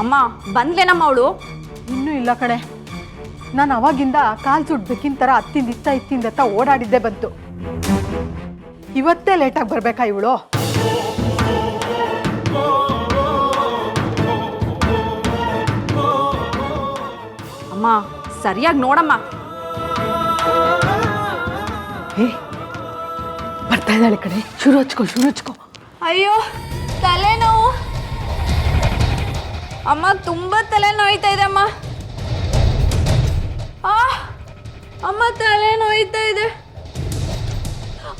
ಅಮ್ಮ ಬಂದ್ಲೇನಮ್ಮ ಅವಳು? ಇನ್ನೂ ಇಲ್ಲ ಕಣೆ. ನಾನು ಅವಾಗಿಂದ ಕಾಲು ಸುಡ್ಬೇಕಿನ ಥರ ಅತ್ತಿಂದ ಇತ್ತ ಇತ್ತಿಂದತ್ತ ಓಡಾಡಿದ್ದೇ ಬಂತು. ಇವತ್ತೇ ಲೇಟಾಗಿ ಬರಬೇಕಾ ಇವಳು? ಅಮ್ಮ ಸರಿಯಾಗಿ ನೋಡಮ್ಮ. ಏ ಬರ್ತಾ ಇದ್ದಾಳೆ ಕಡೆ ಶುರು ಹಚ್ಕೋ ಶುರು ಹಚ್ಕೋ. ಅಯ್ಯೋ ತಲೆನೋವು. ಅಮ್ಮ ತುಂಬ ತಲೆ ನೋಯ್ತಾ ಇದೆ ಅಮ್ಮ. ಆ ಅಮ್ಮ ತಲೆ ನೋಯ್ತಾ ಇದೆ.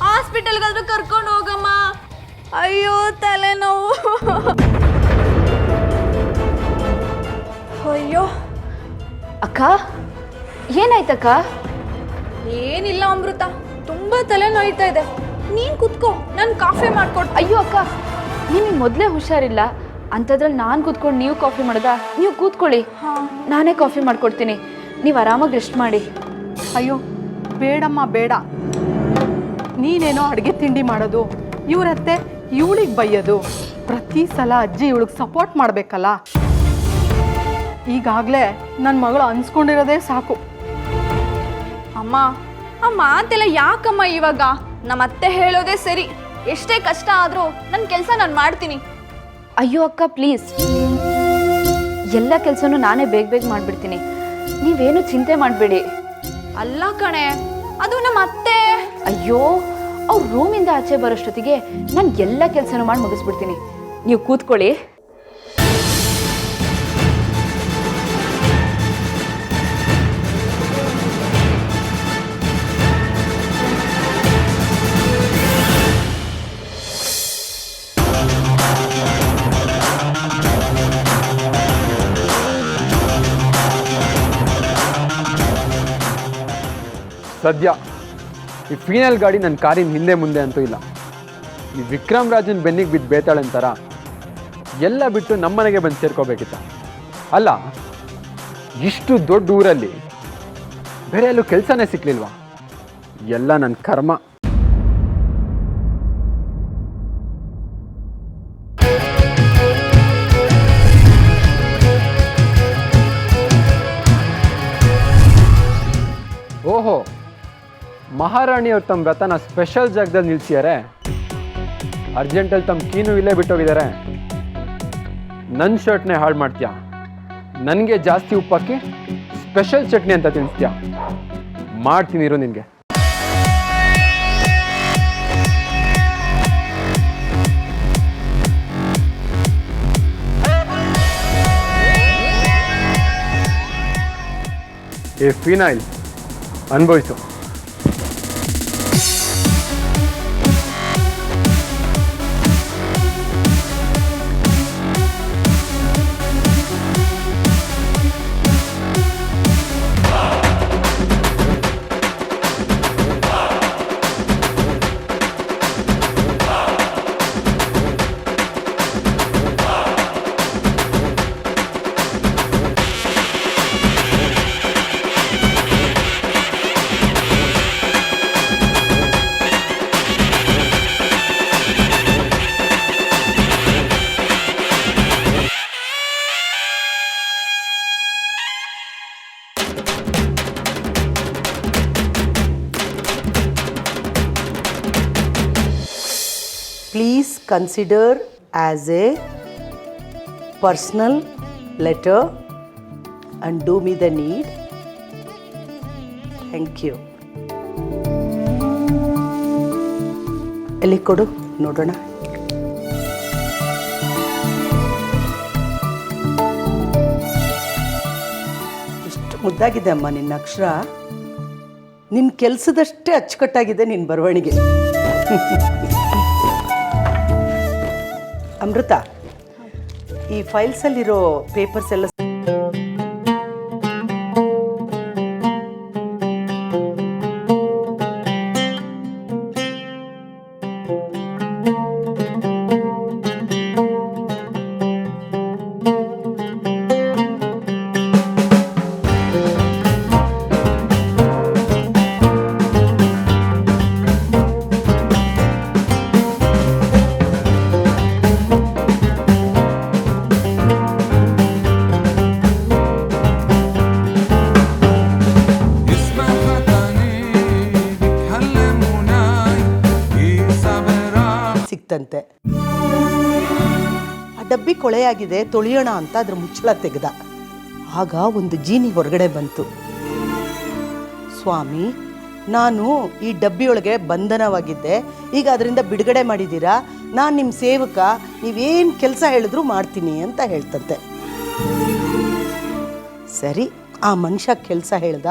ಹಾಸ್ಪಿಟಲ್ಗಾದ್ರೂ ಕರ್ಕೊಂಡು ಹೋಗಮ್ಮ. ಅಯ್ಯೋ ತಲೆನೋವು ಅಯ್ಯೋ. ಅಕ್ಕ ಏನಾಯ್ತಕ್ಕ ಏನಿಲ್ಲ ಅಮೃತ ತುಂಬ ತಲೆ ನೋಯ್ತಾ ಇದೆ. ನೀನ್ ಕುತ್ಕೋ ನಾನು ಕಾಫಿ ಮಾಡ್ಕೊಡ್ ಅಯ್ಯೋ ಅಕ್ಕ ನಿಮಗೆ ಮೊದಲೇ ಹುಷಾರಿಲ್ಲ. ಅಂಥದ್ರಲ್ಲಿ ನಾನು ಕೂತ್ಕೊಂಡು ನೀವು ಕಾಫಿ ಮಾಡೋದಾ? ನೀವು ಕೂತ್ಕೊಳ್ಳಿ. ನಾನೇ ಕಾಫಿ ಮಾಡ್ಕೊಡ್ತೀನಿ. ನೀವು ಆರಾಮಾಗಿ ರೆಸ್ಟ್ ಮಾಡಿ. ಅಯ್ಯೋ ಬೇಡಮ್ಮ ಬೇಡ. ನೀನೇನೋ ಅಡುಗೆ ತಿಂಡಿ ಮಾಡೋದು ಇವರತ್ತೆ ಇವಳಿಗೆ ಬೈಯೋದು. ಪ್ರತಿ ಸಲ ಅಜ್ಜಿ ಇವಳಿಗೆ ಸಪೋರ್ಟ್ ಮಾಡಬೇಕಲ್ಲ? ಈಗಾಗಲೇ ನನ್ನ ಮಗಳು ಅನ್ಸ್ಕೊಂಡಿರೋದೇ ಸಾಕು. ಅಮ್ಮ ಆ ಮಾತೆಲ್ಲ ಯಾಕಮ್ಮ ಇವಾಗ? ನಮ್ಮ ಅತ್ತೆ ಹೇಳೋದೇ ಸರಿ. ಎಷ್ಟೇ ಕಷ್ಟ ಆದರೂ ನನ್ನ ಕೆಲಸ ನಾನು ಮಾಡ್ತೀನಿ. ಅಯ್ಯೋ ಅಕ್ಕ ಪ್ಲೀಸ್ ಎಲ್ಲ ಕೆಲಸನೂ ನಾನೇ ಬೇಗ ಬೇಗ ಮಾಡಿಬಿಡ್ತೀನಿ. ನೀವೇನು ಚಿಂತೆ ಮಾಡಬೇಡಿ. ಅಲ್ಲ ಕಣೆ ಅದು ನಮ್ಮ ಅತ್ತೆ. ಅಯ್ಯೋ ಅವ್ರ ರೂಮಿಂದ ಆಚೆ ಬರೋಷ್ಟೊತ್ತಿಗೆ ನಾನು ಎಲ್ಲ ಕೆಲಸನೂ ಮಾಡಿ ಮುಗಿಸ್ಬಿಡ್ತೀನಿ. ನೀವು ಕೂತ್ಕೊಳ್ಳಿ. ಸದ್ಯ. ಈ ಫೀನಲ್ ಗಾಡಿ ನನ್ನ ಕಾರಿನ ಹಿಂದೆ ಮುಂದೆ ಅಂತೂ ಇಲ್ಲ. ಈ ವಿಕ್ರಮ್ ರಾಜನ್ ಬೆನ್ನಿಗೆ ಬಿದ್ದು ಬೇತಾಳೆ ಅಂತಾರ ಎಲ್ಲ ಬಿಟ್ಟು ನಮ್ಮನೆಗೆ ಬಂದು ಸೇರ್ಕೋಬೇಕಿತ್ತ. ಅಲ್ಲ, ಇಷ್ಟು ದೊಡ್ಡ ಊರಲ್ಲಿ ಬೇರೆ ಎಲ್ಲೂ ಕೆಲಸನೇ ಸಿಕ್ಕಲಿಲ್ವಾ ಎಲ್ಲ ನನ್ನ ಕರ್ಮ. ಮಹಾರಾಣಿಯವ್ರು ತಮ್ಮ ವ್ರತನ ಸ್ಪೆಷಲ್ ಜಾಗದಲ್ಲಿ ನಿಲ್ಸಿದ್ದಾರೆ ಅರ್ಜೆಂಟಲ್ಲಿ ತಮ್ಮ ಕೀನು ಇಲ್ಲೇ ಬಿಟ್ಟೋಗಿದ್ದಾರೆ. ನನ್ನ ಶರ್ಟ್ನೇ ಹಾಳು ಮಾಡ್ತೀಯಾ? ನನಗೆ ಜಾಸ್ತಿ ಉಪ್ಪಾಕಿ ಸ್ಪೆಷಲ್ ಚಟ್ನಿ ಅಂತ ತಿನ್ನಿಸ್ತೀಯಾ ಮಾಡ್ತೀನಿ ಇರು ನಿನಗೆ. ಏ phenyl ಅನುಭವಿಸು. Please consider as a personal letter and do me the need thank you ಎಲ್ಲಿ ಕೊಡು? ನೋಡೋಣ. ಇಷ್ಟು ಮುದ್ದಾಗಿದೆ ಅಮ್ಮ ನಿನ್ನ ಅಕ್ಷರ. ನಿನ್ನ ಕೆಲಸದಷ್ಟೇ ಅಚ್ಚುಕಟ್ಟಾಗಿದೆ ನಿನ್ನ ಬರವಣಿಗೆ. ಅಮೃತ. ಈ ಫೈಲ್ಸಲ್ಲಿರೋ ಪೇಪರ್ಸ್ ಎಲ್ಲ ಸಿಕ್ತಂತೆ ಆ ಡಬ್ಬಿ ಕೊಳೆಯಾಗಿದೆ, ತೊಳೆಯೋಣ ಅಂತ ಅದ್ರ ಮುಚ್ಚಳ ತೆಗೆದ. ಆಗ ಒಂದು ಜೀನಿ ಹೊರಗಡೆ ಬಂತು. ಸ್ವಾಮಿ, ನಾನು ಈ ಡಬ್ಬಿಯೊಳಗೆ ಬಂಧನವಾಗಿದ್ದೆ. ಈಗ ಅದರಿಂದ ಬಿಡುಗಡೆ ಮಾಡಿದ್ದೀರಾ? ನಾನು ನಿಮ್ಮ ಸೇವಕ. ನೀವೇನು ಕೆಲಸ ಹೇಳಿದ್ರು ಮಾಡ್ತೀನಿ ಅಂತ ಹೇಳ್ತಂತೆ. ಸರಿ, ಆ ಮನುಷ್ಯ ಕೆಲಸ ಹೇಳ್ದ.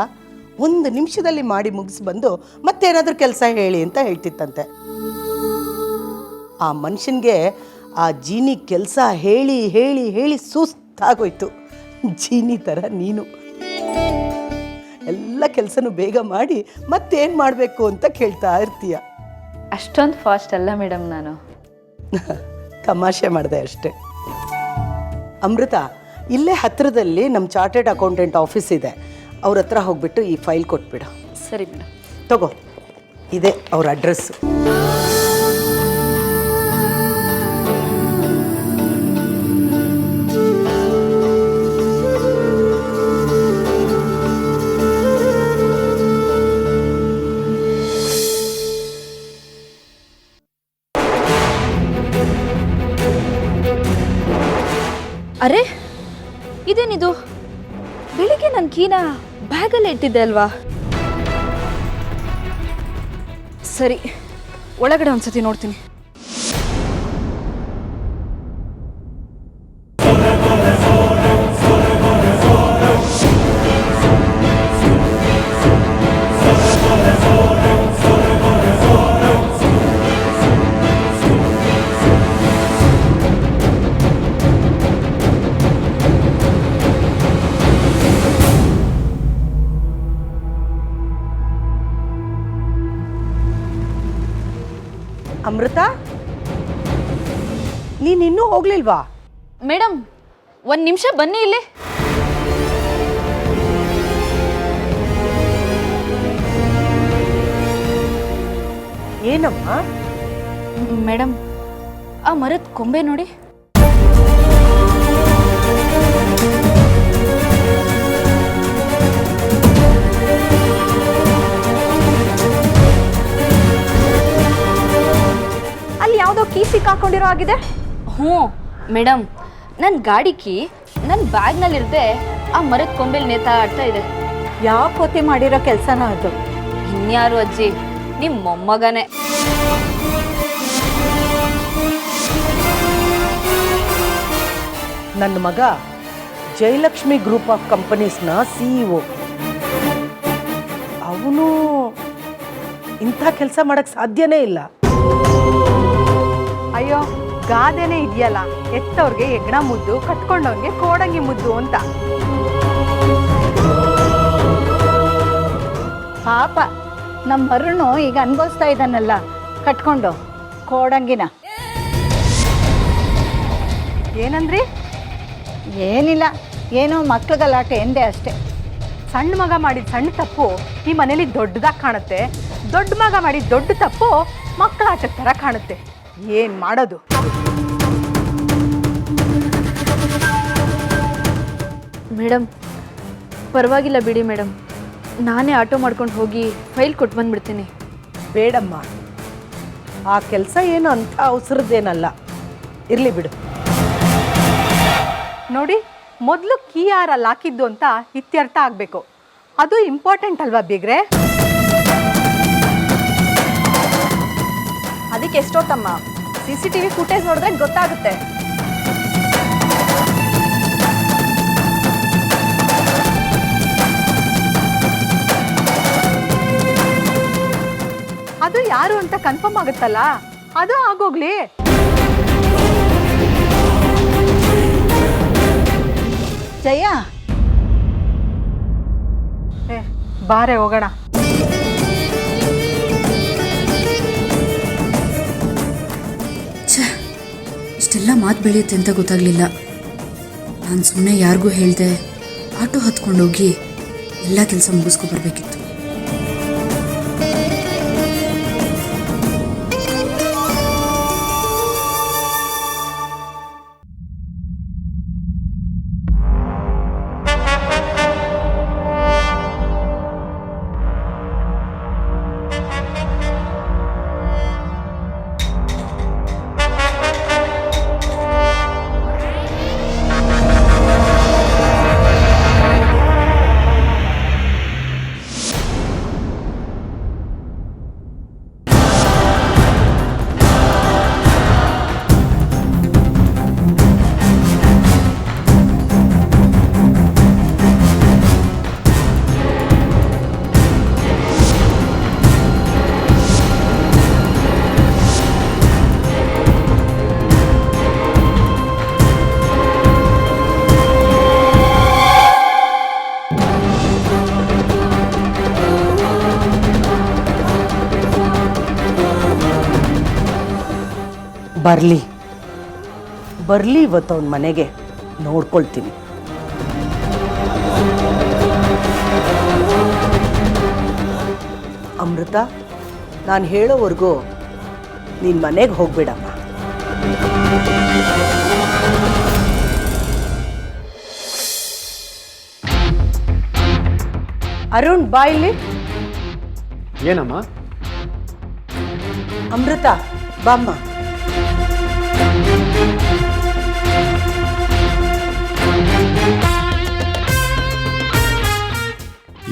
ಒಂದು ನಿಮಿಷದಲ್ಲಿ ಮಾಡಿ ಮುಗಿಸಿ ಬಂದು ಮತ್ತೇನಾದರೂ ಕೆಲಸ ಹೇಳಿ ಅಂತ ಹೇಳ್ತಿತ್ತಂತೆ. ಆ ಮನುಷ್ಯನಿಗೆ ಆ ಜೀನಿ ಕೆಲಸ ಹೇಳಿ ಹೇಳಿ ಹೇಳಿ ಸುಸ್ತಾಗೋಯ್ತು. ಜೀನಿ ಥರ ನೀನು. ಎಲ್ಲ ಕೆಲಸನೂ ಬೇಗ ಮಾಡಿ ಮತ್ತೇನು ಮಾಡಬೇಕು ಅಂತ ಕೇಳ್ತಾ ಇರ್ತೀಯ. ಅಷ್ಟೊಂದು ಫಾಸ್ಟ್ ಅಲ್ಲ ಮೇಡಮ್ ನಾನು. ತಮಾಷೆ ಮಾಡಿದೆ ಅಷ್ಟೇ. ಅಮೃತ ಇಲ್ಲೇ ಹತ್ತಿರದಲ್ಲಿ ನಮ್ಮ ಚಾರ್ಟೆಡ್ ಅಕೌಂಟೆಂಟ್ ಆಫೀಸ್ ಇದೆ. ಅವ್ರ ಹತ್ರ ಹೋಗ್ಬಿಟ್ಟು ಈ ಫೈಲ್ ಕೊಟ್ಬಿಡು. ಸರಿ ಮೇಡಮ್ ತಗೋ. ಇದೆ ಅವ್ರ ಅಡ್ರೆಸ್ಸು. ಅರೆ ಇದೇನಿದು? ಬೆಳಿಗ್ಗೆ ನನ್ನ ಕೀನ ಬ್ಯಾಗಲ್ಲಿ ಇಟ್ಟಿದ್ದೆ ಅಲ್ವಾ? ಸರಿ ಒಳಗಡೆ ಒಂದ್ಸತಿ ನೋಡ್ತೀನಿ. ಹೋಗ್ಲಿಲ್ವಾ? ಮೇಡಮ್ ಒಂದು ನಿಮಿಷ ಬನ್ನಿ ಇಲ್ಲಿ. ಏನಮ್ಮ? ಮೇಡಮ್ ಆ ಮರದ ಕೊಂಬೆ ನೋಡಿ. ಅಲ್ಲಿ ಯಾವುದೋ ಕೀ ಸಿಕ್ಕಾಕೊಂಡಿರೋ ಆಗಿದೆ ಹ್ಞೂ ಮೇಡಮ್. ನನ್ನ ಗಾಡಿ ಕೀ ನನ್ನ ಬ್ಯಾಗ್ನಲ್ಲಿರದೆ ಆ ಮರದ ಕೊಂಬೆಲಿ ನೇತಾಡ್ತಾ ಇದೆ. ಯಾವ ಪೋತಿ ಮಾಡಿರೋ ಕೆಲಸನ ಅದು? ಇನ್ಯಾರು ಅಜ್ಜಿ? ನಿಮ್ಮ ಮೊಮ್ಮಗನೇ. ನನ್ನ ಮಗ ಜಯಲಕ್ಷ್ಮಿ ಗ್ರೂಪ್ ಆಫ್ ಕಂಪನೀಸ್ನ ಸಿಇಒ ಅವನು ಇಂಥ ಕೆಲಸ ಮಾಡಕ್ಕೆ ಸಾಧ್ಯನೇ ಇಲ್ಲ. ಅಯ್ಯೋ ಗಾದೆನೇ ಇದೆಯಲ್ಲ ಎತ್ತವ್ರಿಗೆ ಹೆಗ್ಣ ಮುದ್ದು ಕಟ್ಕೊಂಡವ್ರಿಗೆ ಕೋಡಂಗಿ ಮುದ್ದು ಅಂತ. ಪಾಪ ನಮ್ಮ ಮರನು ಈಗ ಅನ್ಭವಿಸ್ತಾ ಇದ್ದಾನಲ್ಲ ಕಟ್ಕೊಂಡು ಕೋಡಂಗಿನ. ಏನಂದ್ರಿ? ಏನಿಲ್ಲ ಏನೋ ಮಕ್ಳ ಗಲಾಟೆ ಎಂದೇ ಅಷ್ಟೇ. ಸಣ್ಣ ಮಗ ಮಾಡಿದ ಸಣ್ಣ ತಪ್ಪು ಈ ಮನೇಲಿ ದೊಡ್ಡದಾಗಿ ಕಾಣುತ್ತೆ. ದೊಡ್ಡ ಮಗ ಮಾಡಿದ ದೊಡ್ಡ ತಪ್ಪು ಮಕ್ಕಳ ಆಟದ ಥರ ಕಾಣುತ್ತೆ. ಏನು ಮಾಡೋದು? ಮೇಡಮ್ ಪರವಾಗಿಲ್ಲ ಬಿಡಿ ಮೇಡಮ್ ನಾನೇ ಆಟೋ ಮಾಡ್ಕೊಂಡು ಹೋಗಿ ಫೈಲ್ ಕೊಟ್ಟು ಬಂದ್ಬಿಡ್ತೀನಿ. ಬೇಡಮ್ಮ. ಆ ಕೆಲಸ ಏನು ಅಂತ ಅವಸರದ್ದೇನಲ್ಲ ಇರಲಿ ಬಿಡು. ನೋಡಿ ಮೊದಲು ಕೀ ಅಲ್ಲಿ ಹಾಕಿದ್ದು ಅಂತ ಇತ್ಯರ್ಥ ಆಗಬೇಕು. ಅದು ಇಂಪಾರ್ಟೆಂಟ್ ಅಲ್ವಾ ಬಿಗ್ರೆ? ಅದಕ್ಕೆ ಎಷ್ಟೊತ್ತಮ್ಮ? C C T V footage ನೋಡಿದ್ರೆ ಗೊತ್ತಾಗುತ್ತೆ. ಅದು ಯಾರು ಅಂತ ಕನ್ಫರ್ಮ್ ಆಗುತ್ತಲ್ಲ? ಅದು ಆಗೋಗ್ಲಿ. ಜಯ? ಏ, ಬಾರೆ ಹೋಗೋಣ. ಇಷ್ಟೆಲ್ಲ ಮಾತು ಬೆಳೆಯುತ್ತೆ ಅಂತ ಗೊತ್ತಾಗಲಿಲ್ಲ. ನಾನು ಸುಮ್ಮನೆ ಯಾರಿಗೂ ಹೇಳ್ದೆ ಆಟೋ ಹತ್ಕೊಂಡೋಗಿ ಎಲ್ಲ ಕೆಲಸ ಮುಗಿಸ್ಕೊ ಬರಲಿ. ಬರಲಿ ಇವತ್ತು ಅವನ ಮನೆಗೆ. ನೋಡ್ಕೊಳ್ತೀನಿ. ಅಮೃತ ನಾನು ಹೇಳೋವರೆಗೂ ನಿನ್ನ ಮನೆಗೆ ಹೋಗ್ಬೇಡಮ್ಮ. ಅರುಣ್ ಬಾ ಇಲ್ಲಿ. ಏನಮ್ಮ? ಅಮೃತ ಬಾಮ್ಮ.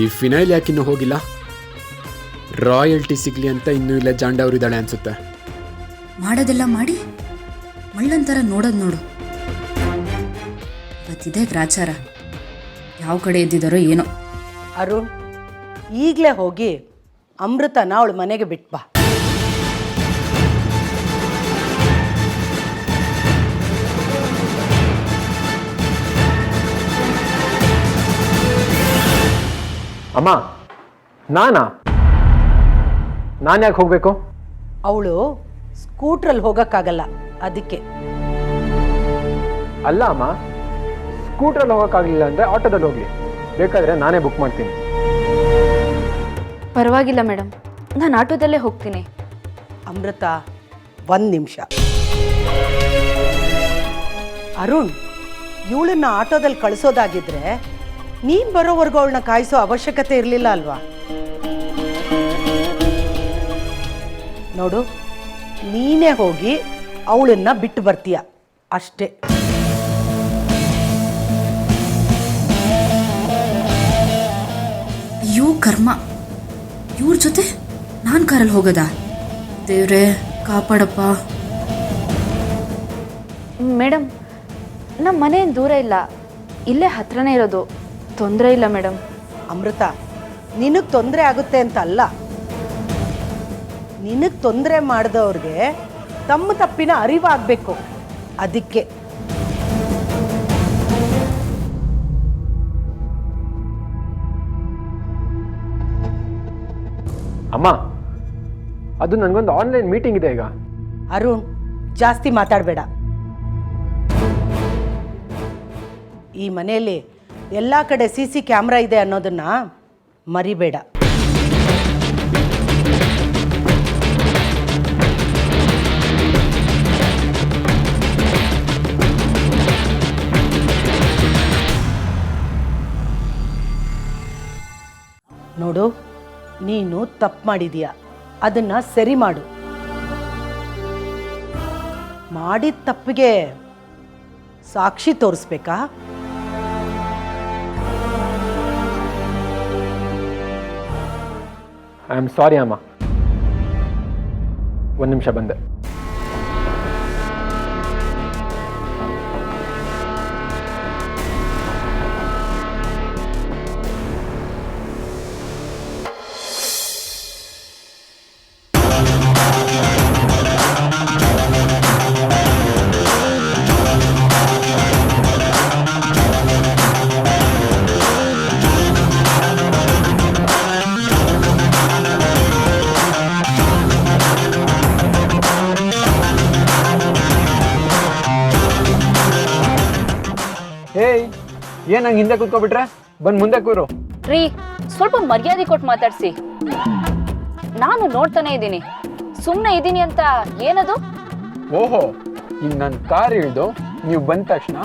ಈ ಫಿನೈಲ್ ಯಾಕಿನ್ನೂ ಹೋಗಿಲ್ಲ? ರಾಯಲ್ಟಿ ಸಿಗ್ಲಿ ಅಂತ ಇನ್ನೂ ಇಲ್ಲ ಜಾಂಡ ಅವರಿದ್ದಾಳೆ ಅನ್ಸುತ್ತೆ. ಮಾಡೋದೆಲ್ಲ ಮಾಡಿ? ಮಳ್ಳಂತರ ನೋಡೋದು ನೋಡು. ಇವತ್ತಿದೆ ಗ್ರಾಚಾರ. ಯಾವ ಕಡೆ ಇದ್ದಿದ್ದಾರೋ ಏನೋ. ಅರುಣ್ ಈಗಲೇ ಹೋಗಿ ಅಮೃತನ ಅವಳ ಮನೆಗೆ ಬಿಟ್ಟು ಬಾ. ಅಮ್ಮ ನಾನಾ? ನಾನು ಯಾಕೆ ಹೋಗಬೇಕು? ಅವಳು ಸ್ಕೂಟ್ರಲ್ಲಿ ಹೋಗೋಕ್ಕಾಗಲ್ಲ ಅದಕ್ಕೆ. ಅಲ್ಲ ಅಮ್ಮ ಸ್ಕೂಟ್ರಲ್ಲಿ ಹೋಗೋಕ್ಕಾಗಲಿಲ್ಲ ಅಂದ್ರೆ ಆಟೋದಲ್ಲಿ ಹೋಗ್ಲಿ. ಬೇಕಾದ್ರೆ ನಾನೇ ಬುಕ್ ಮಾಡ್ತೀನಿ. ಪರವಾಗಿಲ್ಲ ಮೇಡಮ್ ನಾನು ಆಟೋದಲ್ಲೇ ಹೋಗ್ತೀನಿ. ಅಮೃತ ಒಂದ್ ನಿಮಿಷ. ಅರುಣ್ ಇವಳನ್ನ ಆಟೋದಲ್ಲಿ ಕಳಿಸೋದಾಗಿದ್ರೆ ನೀನು ಬರೋವರೆಗೂ ಅವಳನ್ನ ಕಾಯಿಸೋ ಅವಶ್ಯಕತೆ ಇರಲಿಲ್ಲ ಅಲ್ವಾ? ನೋಡು ನೀನೇ ಹೋಗಿ ಅವಳನ್ನ ಬಿಟ್ಟು ಬರ್ತೀಯ. ಅಷ್ಟೇ. ಅಯ್ಯೋ ಕರ್ಮ. ಇವ್ರ ಜೊತೆ ನಾನು ಕಾರಲ್ಲಿ ಹೋಗೋದಾ? ದೇವ್ರೆ ಕಾಪಾಡಪ್ಪ. ಮೇಡಮ್ ನಮ್ಮ ಮನೆ ದೂರ ಇಲ್ಲ. ಇಲ್ಲೇ ಹತ್ರನೇ ಇರೋದು. ತೊಂದರೆ ಇಲ್ಲ ಮೇಡಮ್. ಅಮೃತ ನಿನಗೆ ತೊಂದರೆ ಆಗುತ್ತೆ ಅಂತ ಅಲ್ಲ. ನಿನಗೆ ತೊಂದರೆ ಮಾಡಿದವ್ರಿಗೆ ತಮ್ಮ ತಪ್ಪಿನ ಅರಿವಾಗಬೇಕು. ಅದಕ್ಕೆ. ಅಮ್ಮ ಅದು ನನಗೊಂದು ಆನ್ಲೈನ್ ಮೀಟಿಂಗ್ ಇದೆ ಈಗ. ಅರುಣ್ ಜಾಸ್ತಿ ಮಾತಾಡಬೇಡ. ಈ ಮನೆಯಲ್ಲಿ ಎಲ್ಲ ಕಡೆ ಸಿ ಸಿ ಕ್ಯಾಮ್ರಾ ಇದೆ ಅನ್ನೋದನ್ನ ಮರಿಬೇಡ. ನೋಡು, ನೀನು ತಪ್ಪು ಮಾಡಿದೀಯ. ಅದನ್ನ ಸರಿ ಮಾಡು. ಮಾಡಿದ ತಪ್ಪಿಗೆ ಸಾಕ್ಷಿ ತೋರಿಸ್ಬೇಕಾ? ಐ ಆಮ್ ಸಾರಿ ಅಮ್ಮ ಒಂದು ನಿಮಿಷ ಬಂದೆ. ಏನ್ ಹಂಗೆ ಹಿಂದೆ ಕೂತ್ಕೊಬಿಟ್ರೆ? ಬಂದ್ ಮುಂದೆ ಕೂರು. ರೀ ಸ್ವಲ್ಪ ಮರ್ಯಾದೆ ಕೊಟ್ಟು ಮಾತಾಡ್ಸಿ. ನಾನು ನೋಡ್ತಾನೆ ಇದ್ದೀನಿ. ಸುಮ್ಮನೆ ಇದ್ದೀನಿ ಅಂತ ಏನದು? ಓಹೋ ಈಗ ನನ್ನ ಕಾರ್ ಇಳಿದು ನೀವು ಬಂದ ತಕ್ಷಣ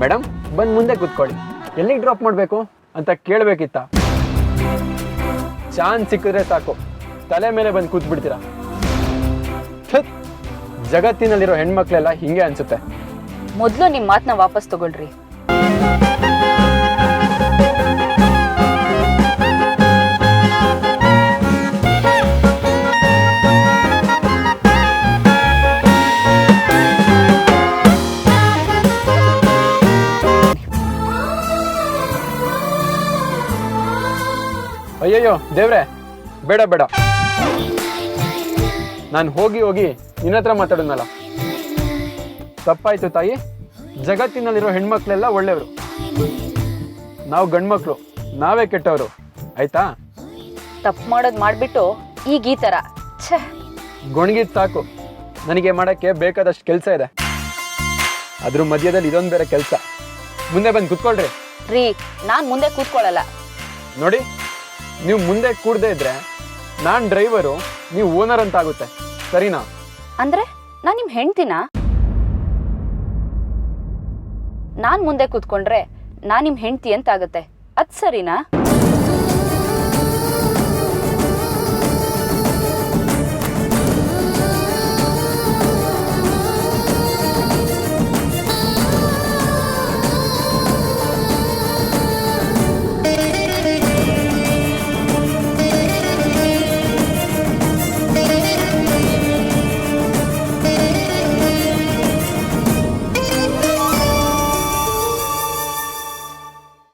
ಮೇಡಮ್ ಬಂದ್ ಮುಂದೆ ಕೂತ್ಕೊಳ್ಳಿ. ಎಲ್ಲಿಗೆ ಡ್ರಾಪ್ ಮಾಡಬೇಕು ಅಂತ ಕೇಳ್ಬೇಕಿತ್ತ. ಚಾನ್ಸ್ ಸಿಕ್ಕಿದ್ರೆ ಸಾಕು. ತಲೆ ಮೇಲೆ ಬಂದು ಕೂತ್ ಬಿಡ್ತೀರಾ ಜಗತ್ತಿನಲ್ಲಿರೋ ಹೆಣ್ಮಕ್ಳೆಲ್ಲ ಹಿಂಗೆ ಅನ್ಸುತ್ತೆ. ಮೊದಲು ನಿಮ್ಮ ಮಾತನ್ನ ವಾಪಸ್ ತಗೊಳ್ರಿ. ಅಯ್ಯಯ್ಯೋ ದೇವ್ರೆ ಬೇಡ ಬೇಡ. ನಾನು ಹೋಗಿ ಹೋಗಿ ನಿನ್ನ ಹತ್ರ ಮಾತಾಡಿದ್ನಲ್ಲ. ತಪ್ಪಾಯ್ತು ತಾಯಿ. ಜಗತ್ತಿನಲ್ಲಿರೋ ಹೆಣ್ಮಕ್ಳೆಲ್ಲ ಒಳ್ಳೆಯವರು. ನಾವು ಗಂಡ್ಮಕ್ಳು ನಾವೇ ಕೆಟ್ಟವರು. ಆಯ್ತಾ? ತಪ್ಪು ಮಾಡೋದು ಮಾಡಿಬಿಟ್ಟು ಈಗ ಈ ಥರ ಛೇ. ಗೊಣಗಿದ್ ಸಾಕು. ನನಗೆ ಮಾಡೋಕ್ಕೆ ಬೇಕಾದಷ್ಟು ಕೆಲಸ ಇದೆ. ಅದ್ರ ಮಧ್ಯದಲ್ಲಿ ಇದೊಂದು ಬೇರೆ ಕೆಲಸ. ಮುಂದೆ ಬಂದು ಕೂತ್ಕೊಳ್ರಿ. ರೀ ನಾನು ಮುಂದೆ ಕೂತ್ಕೊಳ್ಳಲ್ಲ ನೋಡಿ. ನೀವು ಮುಂದೆ ಕೂಡದೇ ಇದ್ರೆ ನಾನು ಡ್ರೈವರು ನೀವು ಓನರ್ ಅಂತ ಆಗುತ್ತೆ ಸರಿನಾ? ಅಂದ್ರೆ ನಾನ್ ನಿಮ್ ಹೆಂಡ್ತಿನ? ನಾನ್ ಮುಂದೆ ಕೂತ್ಕೊಂಡ್ರೆ ನಾನ್ ನಿಮ್ ಹೆಂಡ್ತಿ ಅಂತ ಆಗುತ್ತೆ ಅದ್ ಸರಿನಾ?